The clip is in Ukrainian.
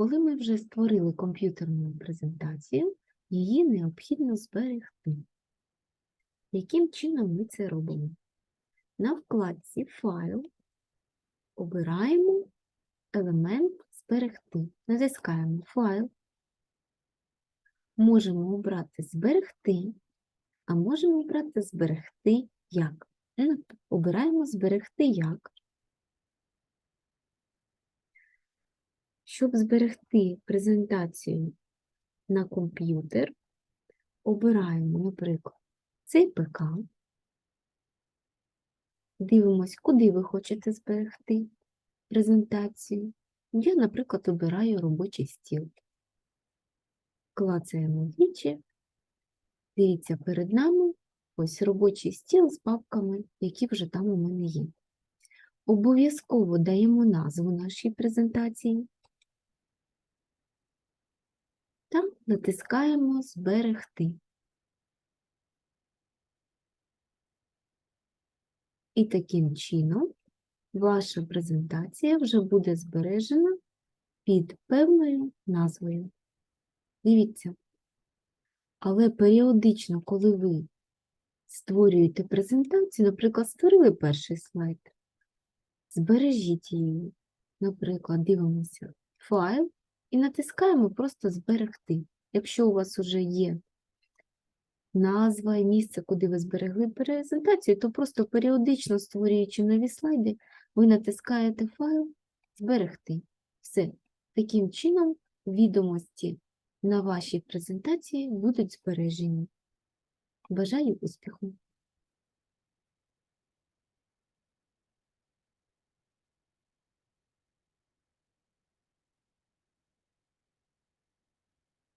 коли ми вже створили комп'ютерну презентацію, її необхідно зберегти. Яким чином ми це робимо? На вкладці Файл обираємо елемент Зберегти. Натискаємо Файл. Можемо обрати Зберегти, а можемо обрати Зберегти як. Обираємо Зберегти як. Щоб зберегти презентацію на комп'ютер, обираємо, наприклад, цей ПК. Дивимось, куди ви хочете зберегти презентацію. Я, наприклад, обираю робочий стіл. Клацаємо двічі. Дивіться, перед нами ось робочий стіл з папками, які вже там у мене є. Обов'язково даємо назву нашій презентації. Та натискаємо Зберегти. І таким чином ваша презентація вже буде збережена під певною назвою. Дивіться. Але періодично, коли ви створюєте презентацію, наприклад, створили перший слайд, збережіть її. Наприклад, дивимося файл і натискаємо просто зберегти. Якщо у вас вже є назва і місце, куди ви зберегли презентацію, то просто періодично створюючи нові слайди, ви натискаєте файл зберегти. Все. Таким чином відомості на вашій презентації будуть збережені. Бажаю успіху!